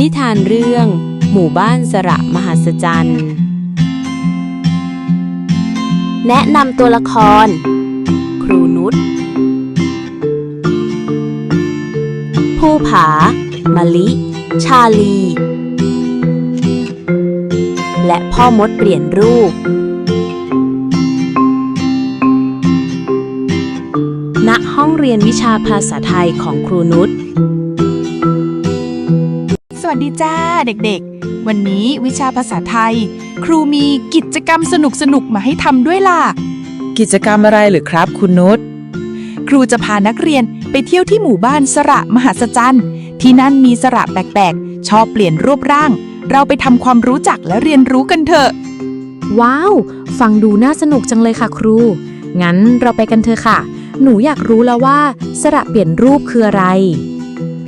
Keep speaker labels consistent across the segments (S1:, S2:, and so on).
S1: นิทานเรื่อง หมู่บ้านสระมหัศจรรย์ แนะนำตัวละคร ครูนุชผู้ผา มะลิ ชาลี และพ่อมดเปลี่ยนรูป ณ ห้องเรียนวิชาภาษาไทยของครูนุช
S2: วัสดีจ้าเด็กๆ วันนี้วิชาภาษาไทย ครูมีกิจกรรมสนุกๆมาให้ทำด้วยล่ะ
S3: กิจกรรมอะไรหรือครับคุณนุช
S2: ครูจะพานักเรียนไปเที่ยวที่หมู่บ้านสระมหัศจรรย์ ที่นั่นมีสระแปลกๆ ชอบเปลี่ยนรูปร่าง เราไปทำความรู้จักและเรียนรู้กันเถอะ
S4: ว้าว ฟังดูน่าสนุกจังเลยค่ะครู งั้นเราไปกันเถอะค่ะ หนูอยากรู้แล้วว่า สระเปลี่ยนรูปคืออะไร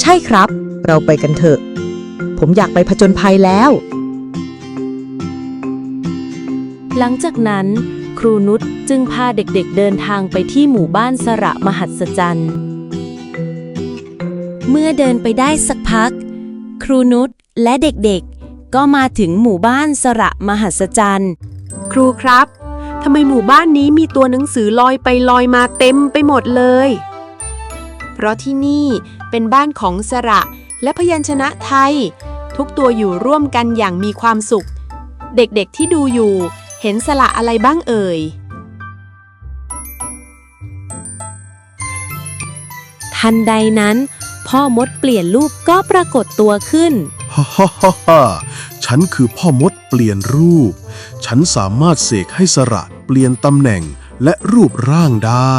S3: ใช่ครับ เราไปกันเถอะ ผมอยากไปผจญภัยแล้ว
S1: หลังจากนั้น ครูนุชจึงพาเด็กๆเดินทางไปที่หมู่บ้านสระมหัศจรรย์ เมื่อเดินไปได้สักพัก ครูนุชและเด็กๆ ก็มาถึงหมู่บ้านสระมหัศจรรย์
S5: ครูครับทำไมหมู่บ้านนี้มีตัวหนังสือลอยไปลอยมาเต็มไปหมดเลย เพราะที่นี่เป็นบ้านของสระและพยัญชนะไทย ทุกตัวอยู่ร่วมกันอย่างมีความสุข เด็กๆที่ดูอยู่ เห็นสระอะไรบ้างเอ่ย
S1: ทันใดนั้น พ่อมดเปลี่ยนรูปก็ปรากฏตัวขึ้น
S6: ฮ่าฮ่าฮ่าฮ่าฉันคือพ่อมดเปลี่ยนรูป ฉันสามารถเสกให้สระเปลี่ยนตำแหน่งและรูปร่างได้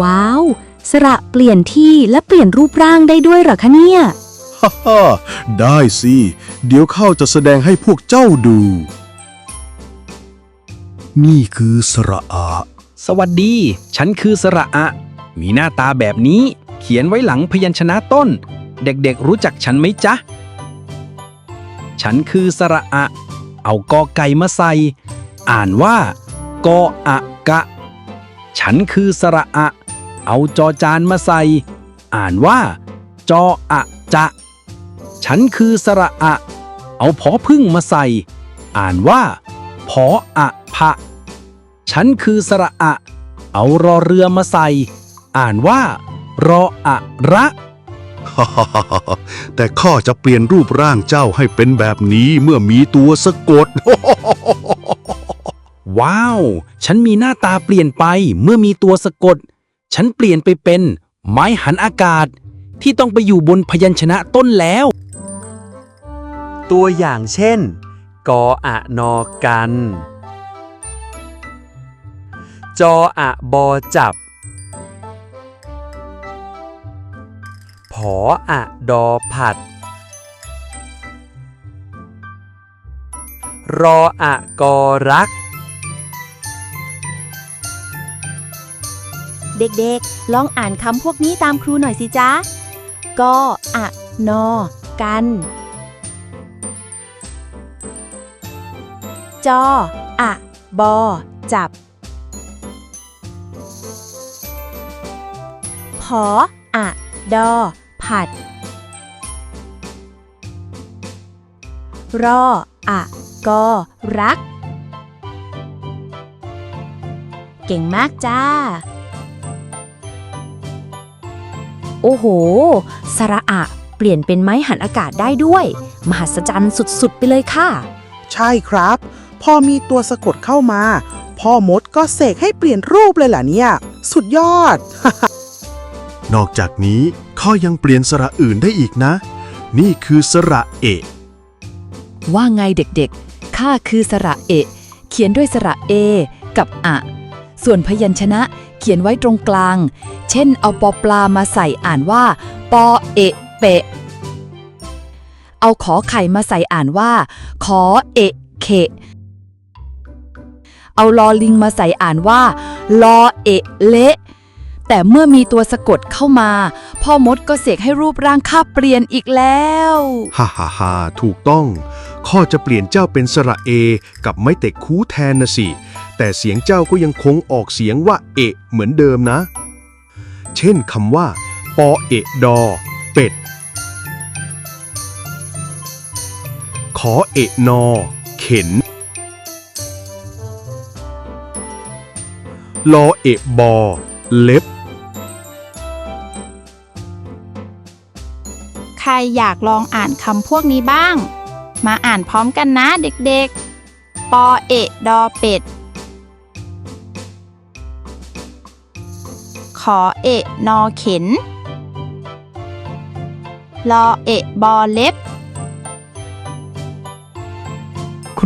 S4: ว้าว สระเปลี่ยนที่และเปลี่ยนรูปร่างได้ด้วยเหรอคะเนี่ย
S6: ฮ่าได้สิ เดี๋ยวข้าจะแสดงให้พวกเจ้าดู นี่คือสระอา
S7: สวัสดี ฉันคือสระอะ มีหน้าตาแบบนี้ เขียนไว้หลังพยัญชนะต้น เด็กๆรู้จักฉันไหมจ๊ะ ฉันคือสระอะ เอากอไก่มาใส่ อ่านว่ากออะกะ ฉันคือสระอะ เอาจอจานมาใส่ อ่านว่า จออะจะ ฉันคือสระอะ เอาพอพึ่งมาใส่ อ่านว่า พออะพะ ฉันคือสระอะ เอารอเรือมาใส่ อ่านว่า รออะระ
S6: ฮ่าฮ่าฮ่าฮ่าแต่ข้าจะเปลี่ยนรูปร่างเจ้าให้เป็นแบบนี้เมื่อมีตัวสะกด
S7: ว้าว ฉันมีหน้าตาเปลี่ยนไปเมื่อมีตัวสะกด ฉันเปลี่ยนไปเป็น ไม้หันอากาศ ที่ต้องไปอยู่บนพยัญชนะต้นแล้ว
S8: ตัวอย่างเช่น กออะนอกัน จออะบอจับ ผออะดอผัด รออะกอรัก
S4: เด็กๆ ลองอ่านคำพวกนี้ตามครูหน่อยสิจ๊ะ กออะ นอ กัน จอ อะ บอ จับผออะ ดอ ผัด รอ อะ กอ รัก เก่งมากจ้า โอ้โห สระอะ เปลี่ยนเป็นไม้หันอากาศได้ด้วย มหัศจรรย์สุด ๆ ไปเลยค่ะ
S9: ใช่ครับ พอมีตัวสะกดเข้ามา พ่อมดก็เสกให้เปลี่ยนรูปเลยล่ะเนี่ย สุดยอด
S6: นอกจากนี้ข้อยังเปลี่ยนสระอื่นได้อีกนะ นี่คือสระเอะ
S3: ว่าไงเด็กๆ ข้าคือสระเอะ เขียนด้วยสระเอ กับอะ ส่วนพยัญชนะเขียนไว้ตรงกลาง เช่น เอาปอปลามาใส่อ่านว่า ปอเอะเปะ เอาขอไข่มาใส่อ่านว่า ขอเอะเขะ เอาลอลิงมาใส่อ่านว่า ลอเอะเละแต่เมื่อมีตัวสะกดเข้ามา พ่อมดก็เสกให้รูปร่างข้าเปลี่ยนอีกแล้ว
S6: ฮ่าฮ่าฮ่าถูกต้อง ข้อจะเปลี่ยนเจ้าเป็นสระเอ กับไม้เตกคูแทนนะสิ แต่เสียงเจ้าก็ยังคงออกเสียงว่าเอะเหมือนเดิมนะ เช่นคำว่า ปอเอะดอ เป็ด ขอเอะนอ เข็น ลอเอะบอ เล็บ
S10: ใครอยากลองอ่านคำพวกนี้บ้าง มาอ่านพร้อมกันนะเด็กๆ ปอเอะดอเป็ด ขอเอะนอเข็น ลอเอะบอเล็บ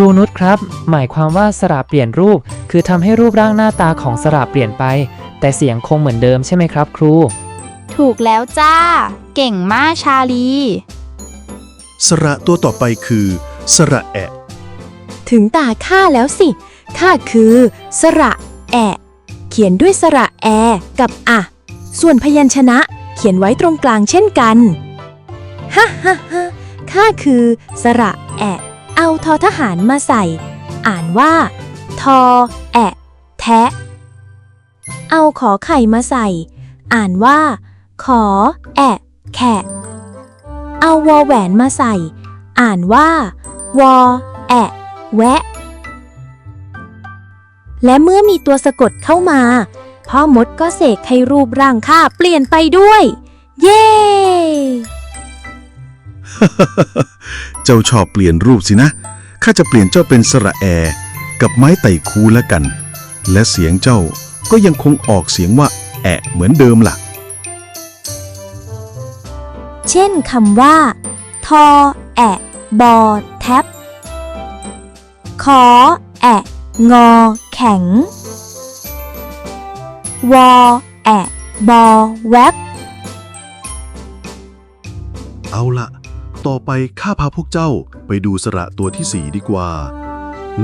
S11: รูนุชครับ หมายความว่าสระเปลี่ยนรูป คือทำให้รูปร่างหน้าตาของสระเปลี่ยนไป แต่เสียงคงเหมือนเดิมใช่ไหมครับ ครู
S10: ถูกแล้วจ้า เก่งมากชาลี
S6: สระตัวต่อไปคือ สระแอะ
S1: ถึงตาข้าแล้วสิ ข้าคือ สระแอะ เขียนด้วยสระแอ กับอะ ส่วนพยัญชนะเขียนไว้ตรงกลางเช่นกัน ฮ่าฮ่าฮ่าข้าคือ สระแอะ เอาทอทหารมาใส่ อ่านว่า ทอ แอะ แทะ เอาขอไข่มาใส่ อ่านว่า ขอ แอะ แขะ เอาวอแหวนมาใส่ อ่านว่า วอ แอะ แวะ และเมื่อมีตัวสะกดเข้ามา พ่อมดก็เสกให้รูปร่างข้าเปลี่ยนไปด้วย เย้
S6: เจ้าชอบเปลี่ยนรูปสินะ ข้าจะเปลี่ยนเจ้าเป็นสระแอ กับไม้ไต่คูแล้วกัน และเสียงเจ้าก็ยังคงออกเสียงว่า แอะเหมือนเดิมล่ะ
S1: เช่นคำว่า ทอ แอะ บอ แท็บขอ แอะ งอ แข็ง วอ แอะ บอ แวบ
S6: เอาละ ต่อไปข้าพาพวกเจ้าไปดูสระตัวที่สี่ดีกว่า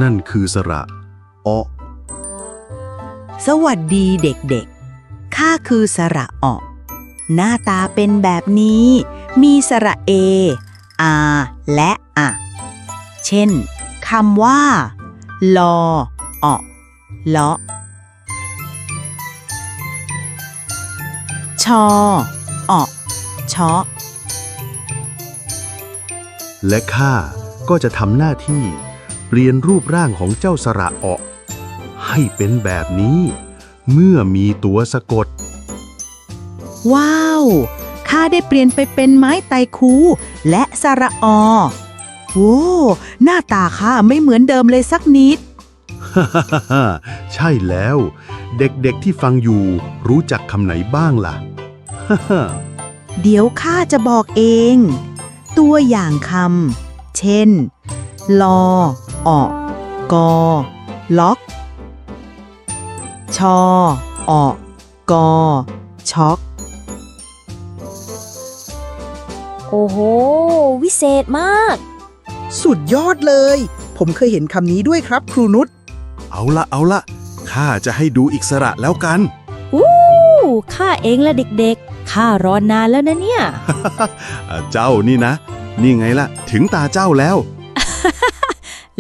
S6: นั่นคือสระออ
S12: สวัสดีเด็กๆ ข้าคือสระออก หน้าตาเป็นแบบนี้ มีสระเออาและอะเช่นคำว่า ลอออกเลาะชอออกชอ
S6: และข้าก็จะทำหน้าที่เปลี่ยนรูปร่างของเจ้าสระออก ให้เป็นแบบนี้ เมื่อมีตัวสะกด
S12: ว้าว ข้าได้เปลี่ยนไปเป็นไม้ไตคูและสระออโว้หน้าตาข้าไม่เหมือนเดิมเลยสักนิด
S6: ฮ่าฮ่าฮ่าฮ่าใช่แล้ว เด็กๆที่ฟังอยู่รู้จักคำไหนบ้างล่ะฮ่าฮ่า
S12: เดี๋ยวข้าจะบอกเอง ตัวอย่างคำ เช่น ลอออกกอล็อก ชอออกกอช็อก
S1: โอ้โห วิเศษมาก
S9: สุดยอดเลย ผมเคยเห็นคำนี้ด้วยครับครูนุช
S6: เอาละเอาละข้าจะให้ดูอีกสระแล้วกัน
S1: อู้ข้าเองละเด็กๆ ข้ารอนานแล้วนะเนี่ย
S6: อะเจ้านี่นะ นี่ไงล่ะ ถึงตาเจ้าแล้ว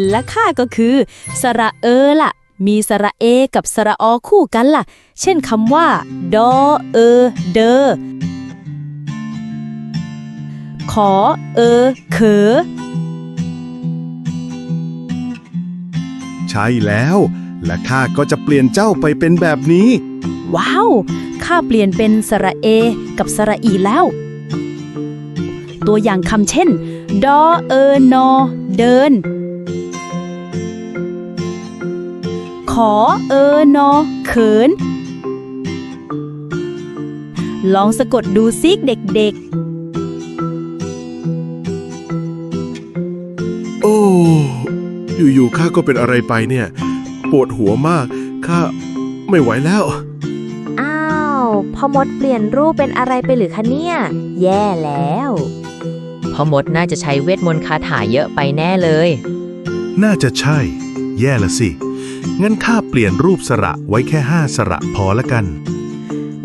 S1: และข้าก็คือ สระเอล่ะ มีสระเอกับสระอคู่กันล่ะ เช่นคำว่า ดอ เอ เดอ ขอ เอ เขอ
S6: ใช่แล้ว และข้าก็จะเปลี่ยนเจ้าไปเป็นแบบนี้
S1: ว้าว ข้าเปลี่ยนเป็นสระเอ กับสระอีแล้ว ตัวอย่างคำเช่น ดอ เอนอ เดิน ขอเอนอ เขิน ลองสะกดดูซิกเด็ก
S6: โอ้ อยู่ๆ ข้าก็เป็นอะไรไปเนี่ย ปวดหัวมาก ข้าไม่ไหวแล้ว
S4: อ้าวพ่อมดเปลี่ยนรูปเป็นอะไรไปหรือคะเนี่ย แย่แล้ว
S13: พ่อมดน่าจะใช้เวทมนต์คาถาเยอะไปแน่เลย
S6: น่าจะใช่ แย่ละสิ งั้นข้าเปลี่ยนรูปสระไว้แค่ห้าสระพอละกัน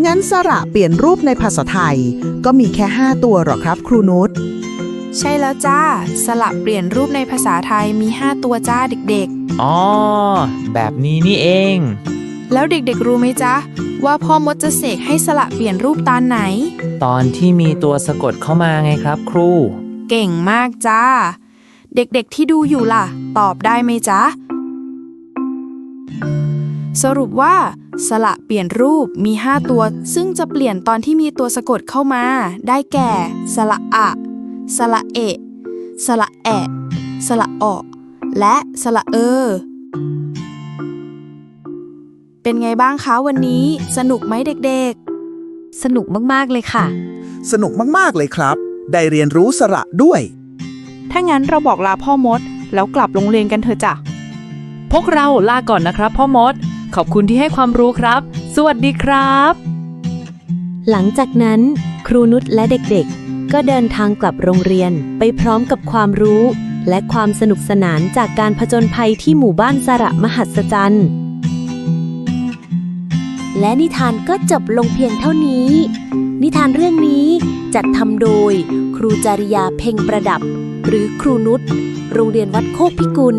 S9: งั้นสระเปลี่ยนรูปในภาษาไทย ก็มีแค่ 5 ตัวหรอครับ ครูนุช
S5: ใช่แล้วจ้า สลับเปลี่ยนรูปในภาษาไทยมี 5 ตัวจ้าเด็ก
S11: อ๋อ แบบนี้นี่เอง
S5: ๆ แล้วเด็กๆ รู้ไหมจ๊ะ ว่าพ่อมดจะเสกให้สละเปลี่ยนรูปตอนไหน
S11: ตอนที่มีตัวสะกดเข้ามาไงครับครู
S5: เก่งมากจ้า
S10: เด็กๆที่ดูอยู่ล่ะ ตอบได้ไหมจ๊ะ สรุปว่าสระเปลี่ยนรูปมี 5 ตัว ซึ่งจะเปลี่ยนตอนที่มีตัวสะกดเข้ามา ได้แก่สระอะสระเอะสระแอะสระออและสระเออ เป็นไงบ้างคะวันนี้ สนุกไหมเด็กๆ
S14: สนุกมาก ๆ เลยค่ะ
S9: สนุกมาก ๆ เลยครับ ได้เรียนรู้สระด้วย
S10: ถ้างั้นเราบอกลาพ่อมด แล้วกลับโรงเรียนกันเถอะจ้ะ
S15: พวกเราลาก่อนนะครับ พ่อมด ขอบคุณที่ให้ความรู้ครับ สวัสดีครับ
S1: หลังจากนั้น ครูนุชและเด็กๆ ก็เดินทางกลับโรงเรียนไปพร้อมกับความรู้ และความสนุกสนานจากการผจญภัยที่หมู่บ้านสระมหัศจรรย์ และนิทานก็จบลงเพียงเท่านี้ นิทานเรื่องนี้จัดทำโดยครูจริยาเพ่งประดับ หรือครูนุชโรงเรียนวัดโคกพิกุล